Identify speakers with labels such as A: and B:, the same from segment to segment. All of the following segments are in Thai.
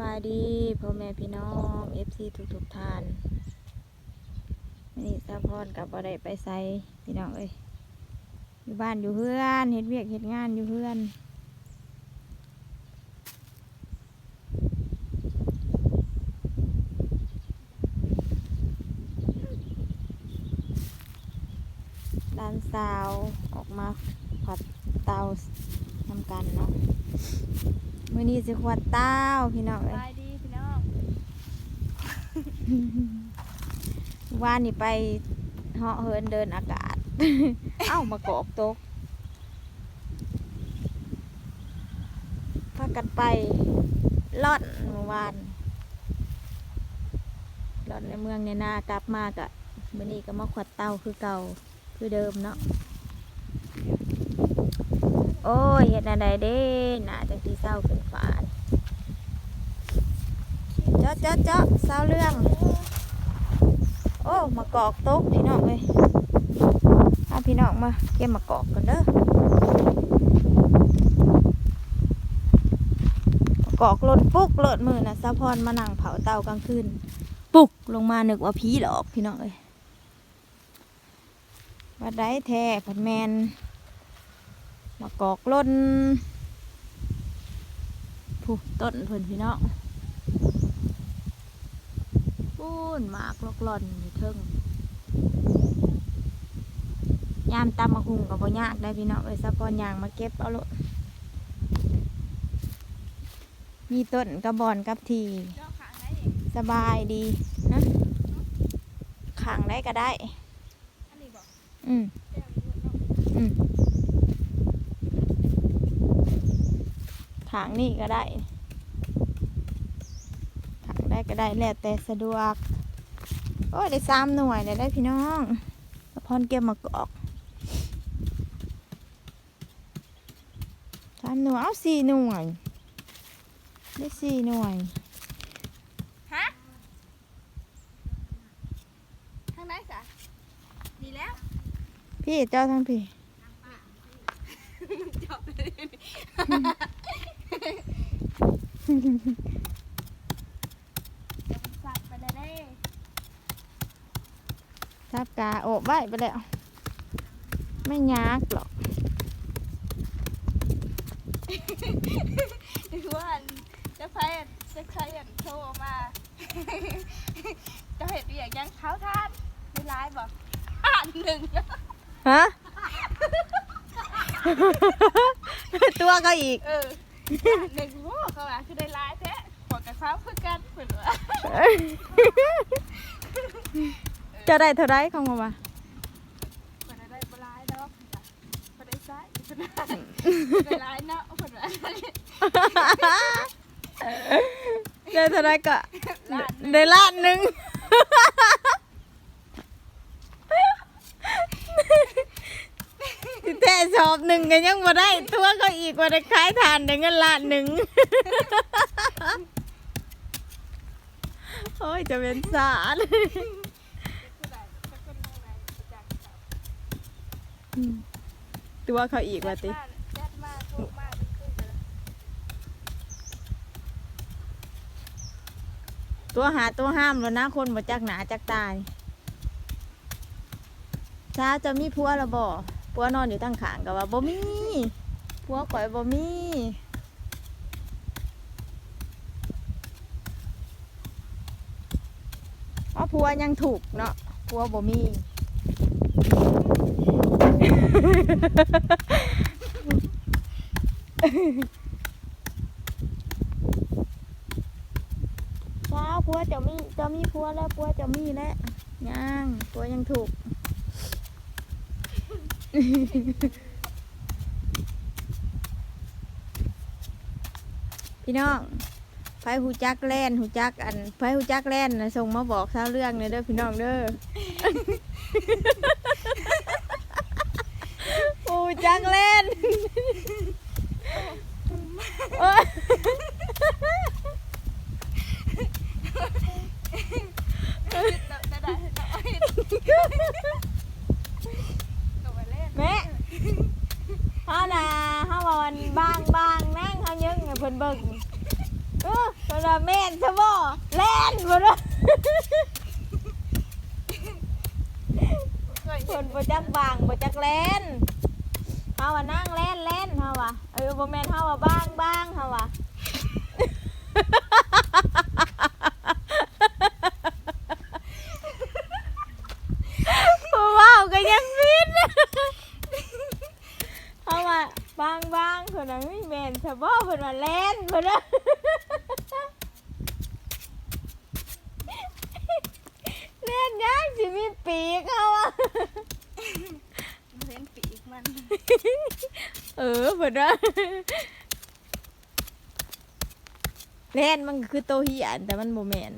A: บายดีพ่อแม่พี่น้อง FC ทุกทุกๆท่านวันนี่ซาพรกับบ่ได้ไปไสพี่น้องเอ้ยอยู่บ้านอยู่เพื่อนเฮ็ดเวียกเฮ็ดงานอยู่เพื่อนด้านสาวออกมาผัดเตาทำกันเนาะ มื้อนี้สิขวัดเต้าพี่น้อง
B: ส
A: เอ้ย
B: บายดีพี่น้อง
A: ว่านนี่ไปเหาะเหินเดินอากาศ เอ้ามากอกตกพากันไปล่อนเมื่อวานล่อนในเมืองในนากลับมากะมื่อนี้ก็มาขวัดเต้าคือเก่าคือเดิมเนาะโอ้ยเห็ดอะไรเด้หนาจังที่เศร้าเป็นฝาดเจาะเจาะเจาะเศร้าเรื่อง โอ้มากอกตกพี่น้องเลยเอาพี่น้องมาเก็บมากอกกันเด้อมากอกหล่นปุ๊กหล่นมือนะสะพรมานั่งเผาเตากลางคืนปุกลงมานึกว่าผีหลอกพี่น้องเลยวัดได้แท้ผัดแมน มากอกหล่นผู้ต้นเพิ่นพี่น้องปูนหมากลอกหล่อนอยู่เทิงยามตำมะคุงกับบ่ยากได้พี่น้องเอ้ยสะพอนยางมาเก็บเอาโลดมีต้นกระบอนกับที
B: เจ้าขางไหน
A: สบายดีนะขังได้ก็ได้
B: อันนี้บอก
A: อืม
B: เจ้าอยู่เนาะ
A: อืมขังนี่ก็ได้ขังได้ก็ได้แล้วแต่สะดวก โอ้ยได้สามหน่วยเลยได้พี่น้องสะพอนเก็บมากอกสามหน่วยเอาสี่หน่วย ได้สี่หน่วย
B: ฮะทางไหนสะดีแล้ว
A: พี่เจ้าทั้งพี่
B: จบเลย สัตว์ไปเลยเด้
A: ทับกาโอบไว้ไปแล้ว ไม่ยากหรอก
B: ดูว่าจะไพ่จะใครอันโทรมาจะเห็นอย่างยังเขาทานไม่ร้ายบอกอ่านหนึ่ง
A: ฮะ ตัวก็อีก
B: เออ หนึ่งโว้เขาอะคือได้ร้ายแท้ขอกับเขาคือกันเหมือนว่า
A: จะได้เท่าไรของมา
B: คนได้บร้ายเนาะคนได้ซ้ายคนได้ร้ายเนาะคนว่า
A: ได้เท่าไรก็
B: ล้าน
A: ได้ล้านหนึ่ง แต่สอบหนึ่งก็ยังมาได้ตัวก็อีกว่าได้ขายทานได้เงินล้านหนึ่งโอ้ยจะเป็นสารตัวเขาอีกว่าติตัวหาตัวห้ามแล้วนะคนบ่จักหนาจักตายช้าจะมีผัวและบ่ ผัวนอนอยู่ตั้งขางกับว่าบ่มีผัวข่อยบ่มีเพราะผัวยังถูกเนาะผัวบ่มีเช้าผัวจะมีจะมีผัวแล้วผัวจะมีแล้วยังผัวยังถูก พี่น้องไฟหูจักแล่นหูจักอันไฟหูจักแล่นนะส่งมาบอกเช้าเรื่องเลยเด้อพี่น้องเด้อหูจักแล่นโอ๊ย
B: ได้ได้ได้ตัวเล่น
A: แม่ อันบางบางนั่งเขายังให้เพิ่นเบิ่งเออตัวพิ่นว่าแม่นซะบ่แล่นเพิ่นว่า
B: เพิ่
A: นบ่จักบางบ่จักแล่นเฮาว่านั่งแล่นแล่นเฮาว่าเออบ่แม่นเฮาว่าบางบางเฮาว่า ผู้เว้าก็ยังผิด เฮาว่าบางบางเพิ่นว่าไม่แม่นซะบ่เพิ่นว่าแล่นเพิ่นว่า เล่นยังสิมีปีกเขาอะ
B: เห็นปีกมัน
A: เออเพิ่นว่าเล่นมันก็คือโตเหียนแต่มันโมเมน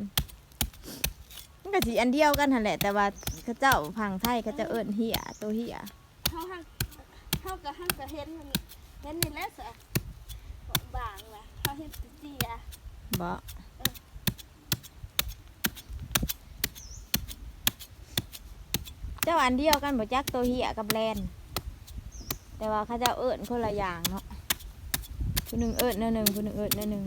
A: มันก็สีอันเดียวกันหั่นแหละ แต่ว่าเขาเจ้าพังไทยเขาจะเอิ้นเหียโตเหีย
B: เฮาหักเฮาก็หักก็เห็นมันเห็นนี่แหละสะบางแหละเฮาเห็นแตเจีย
A: บ่เจ้าอันเดียวกันบ่จักโตเหียกับแลน แต่ว่าเขาเจ้าเอิ้นคนละอย่างเนาะผู้หนึ่งเอิ้นแนวหนึ่งผู้หนึ่งเอิ้นแนวหนึ่ง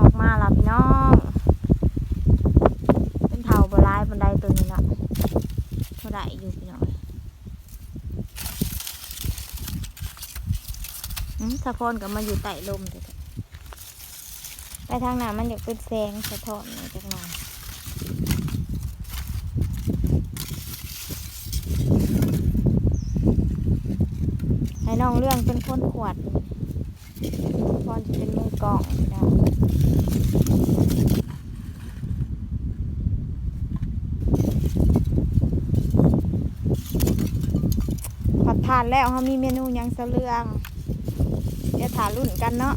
A: ออกมาแล้วพี่น้องเป็นเทาบร้ายบันไดตัวนี้ละเท่าไหร่อยู่พี่น้องอืมสะพอนกับมาอยู่ใต้ลมเถอะ ไปทางหน้ามันอยากเป็นแสงสะท้อนจักหน่อยให้น้องเรื่องเป็นคนขวดพอนจะเป็นมือกล่องน้องผัดทานแล้วเขามีเมนูยังสะเลืองเดี๋ยวถารุ่นกันเนาะ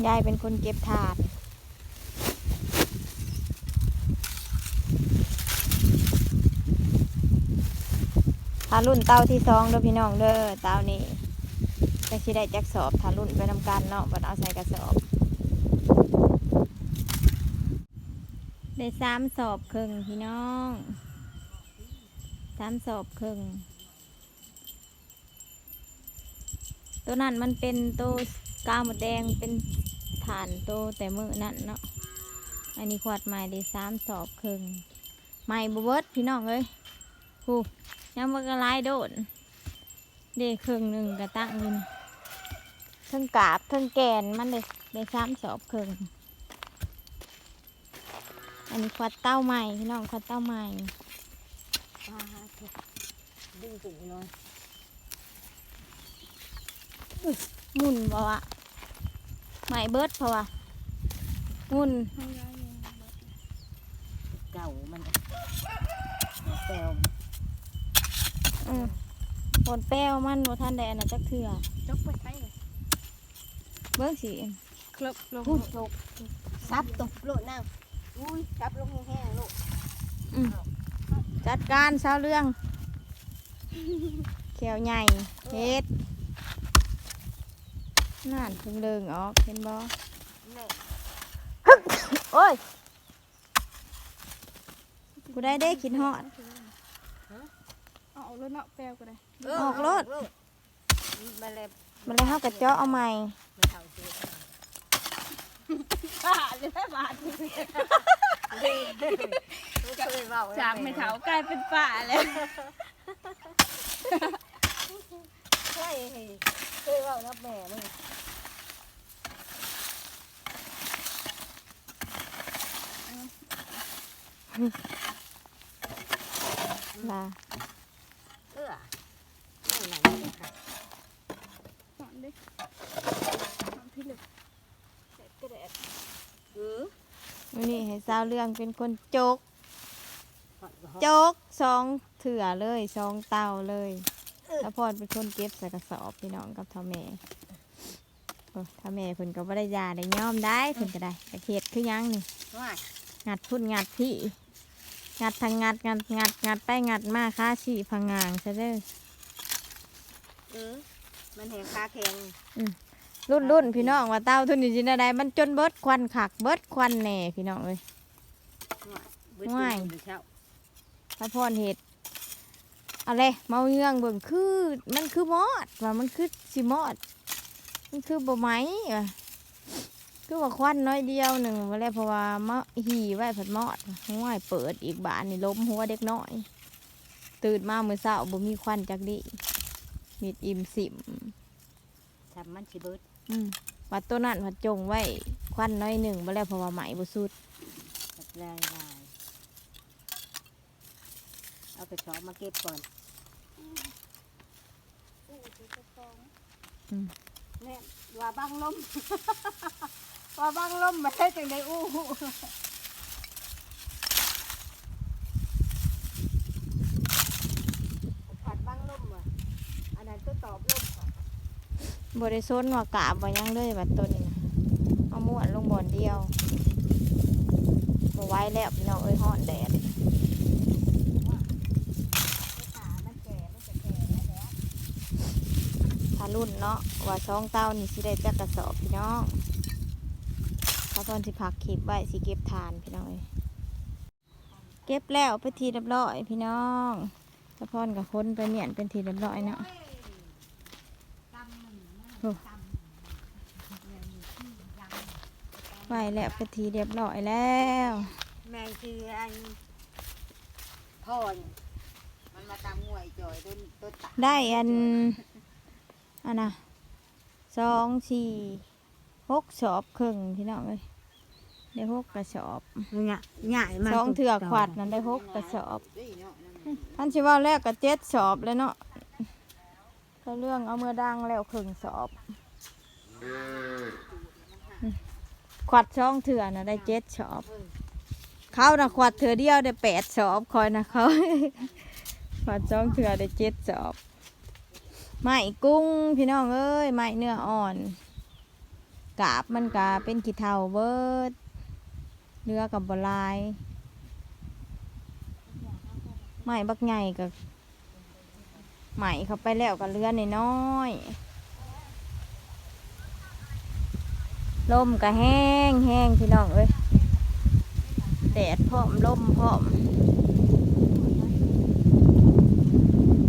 A: ายเป็นคนเก็บถาดทารุ่นเต้าที่สองเด้อพี่น้องเด้อเต้านี่จะชิได้จักสอบทารุ่นไปนำกันเนาะบัดเอาใส่กระสอบ ได้สามสอบครึ่งพี่น้องสามสอบครึ่งตัวนั้นมันเป็นตัวกาวหมดแดงเป็น ฐานตัวแต่มือนั่นเนาะ อันนี้ขวดใหม่ได้สามสอบครึ่งใหม่บเบิดพี่น้องเอ้ยหูยังมันก็หลายโดนเด็ครึ่งหนึ่งกระตั้งเงินทั้งกาบทั้งแกนมันเลยได้สามสอบครึ่งอันนี้ควัดเต้าใหม่พี่น้องควัดเต้าใหม่
C: อ่าเก็บดึงถึงเลย
A: หมุนบ่วะ ใหม่เบิดเพราะว่าหมุน
B: ห้อยแล้วยัง
C: เก่ามันแปลว
A: เออผลแป้วมันโนท่านใดอันนั้นจักเถื่อ
B: จกไปไปเลย
A: เบิ้งสิ
B: ครบลง
C: พูดตกซับตกโลดน้ำอุ้ยซับลงแห้งๆลูก
A: จัดการเช้าเรื่องเขียวใหญ่เฮ็ด นั่นเพิ่งเลิงออกเห็นบ่
C: แม่
A: โอ้ยกูได้ได้คิดฮอด
B: เอารถเนาะแปลวก็ได้
A: ออกรถ
C: มาเลย
A: มันเลยเฮากระเจาะเอาใหม่
C: มาเท่าเสีย
B: บ้าเลยแม่บาทจากไม่เถากลายเป็นป่าแล้ว
C: ใช่ เคยว่านับแม่มึง
A: มา
C: เออไม่ไหนไม่ค่ะ
B: นอนดินอนพี่ลึกแดดกระแดด
C: เออ
A: วันนี้ให้สาวเรื่องเป็นคนจก จกสองเถื่อเลยสองเต่าเลย แล้วพอเป็นคนเก็บใส่กระสอบพี่น้องกับท่าแม่โอ้ท่าแม่เพิ่นก็บ่ได้ยาได้ย่อมได้เพิ่นก็ได้แต่เฮ็ดคือหยังนี่
C: ว่า
A: งัดพุ่นงัดพี่งัดทางงัดงัดงัดงัดไปงัดมาค่าฉีพังงางซะเด้อ
C: เออมันแหงคาแข็ง
A: รุ่นรุ่นพี่น้องว่าเต้าทุนอยู่จินใดมันจนเบิดควันขักเบิดควันแหน่พี่น้องเอ้ย
C: ว่าเบิด
A: ว่าย
C: มื้อเช้า
A: พระพรเห็ด อะไรเมาเยื่องเบิ่งคือมันคือมอดว่ามันคือสิมอด มันคือบ่ไหมว่ะคือว่าควันน้อยเดียวหนึ่งว่าแล้วเพราะว่ามาหีไว้ผัดมอดห้วยเปิดอีกบานนี่ล้มหัวเด็กน้อย ตื่นมาเมื่อเช้าบ่มีควันจักดิมีดอิ่มสิม
C: ทำมันสิเบิด
A: อืมวัดตัวนั้นวัดจงไว้ควันน้อยหนึ่งมาแล้วเพราะว่าไหมบุสุด
C: ตัดลายลายเอาไปสอบมาเก็บก่อน
B: อู้ถือกระฟอง
C: แน่ว่าบังลม ว่าบังลมมาได้จังได้อู้ผัดบังลมว่ะอันนั้นตัวตอบลมค่ะ
A: บริสุทธิ์ว่ากาบว่ายังเลยวัดตัวนี้นะเอาม้วนลงบ่อนเดียวบ่ไหว้แล้วพี่น้องเอ้ยฮ้อนแดด
C: ขามันแก่มันจะแก่แล้วแหละ
A: ถ้า รุ่นเนาะว่าสองเต้านี่สิได้จักกระสอบพี่น้องถ้าตอนสิพักขีบไว้สิเก็บทานพี่น้องเอ้ยเก็บแล้วไปนทีเรียบร้อยพี่น้องตะพอนกับคนไปเมียนเป็นทีเรียบร้อยเนาะโอ้ไหวแล้วไปนทีเรียบร้อยแล้ว
C: แมงคืออันพ่อนี่มันมาตามงวยจ่อยต้นต้นตา
A: ได้อัน อันน่ะสองสี่หกสอบครึ่งพี่น้องเลยได้หกกระสอบ
C: เนี่ยใหญ่มาก
A: สองเถื่อขวัดนั้นได้หกกระสอบท่านชิว่าแรกก็เจ็ดสอบเลยเนาะก็เรื่องเอาเมื่อดังแล้วครึ่งสอบขวัดช่องเถื่อนะได้เจ็ดสอบ เขานะขวัดเถื่อเดียวได้แปดสอบคอยนะเขาขวัดช่องเถื่อได้เจ็ดสอบ ไม้กุ้งพี่น้องเอ้ยไม้เนื้ออ่อน กาบมันกาเป็นขี้เถ้าเบิดเนื้อกับบลายไม้บักใหญ่กับไหมเขาไปแล้วกับเลือในน้อยลมก็แห้งแห้งพี่น้องเอ้ยแดดพร้อมลมพร้อม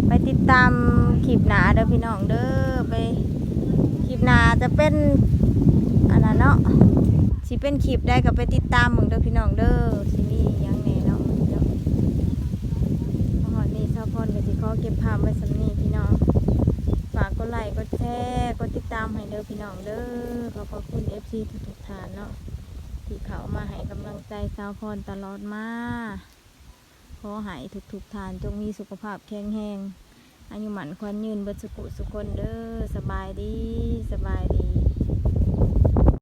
A: ไปติดตาม คลิปหนาเด้อพี่น้องเด้อไปคลิปหนาจะเป็นอันนั้นเนาะสิเป็นคลิปได้ก็ไปติดตามมึงเด้อพี่น้องเด้อสิมียังแหน่เนาะเนาะพอหอดนี้ชาวพรก็สิขอเก็บภาพไว้สำนีพี่น้องฝากกดไลค์กดแชร์กดติดตามให้เด้อพี่น้องเด้อขอบพระคุณ FC ทุกๆท่านเนาะที่เขามาให้กำลังใจชาวพรตลอดมาขอให้ทุกๆทานจงมีสุขภาพแข็งแรง อายุหมันควันยืนเบิดสุขุสุคนเด้อสบายดีสบายดี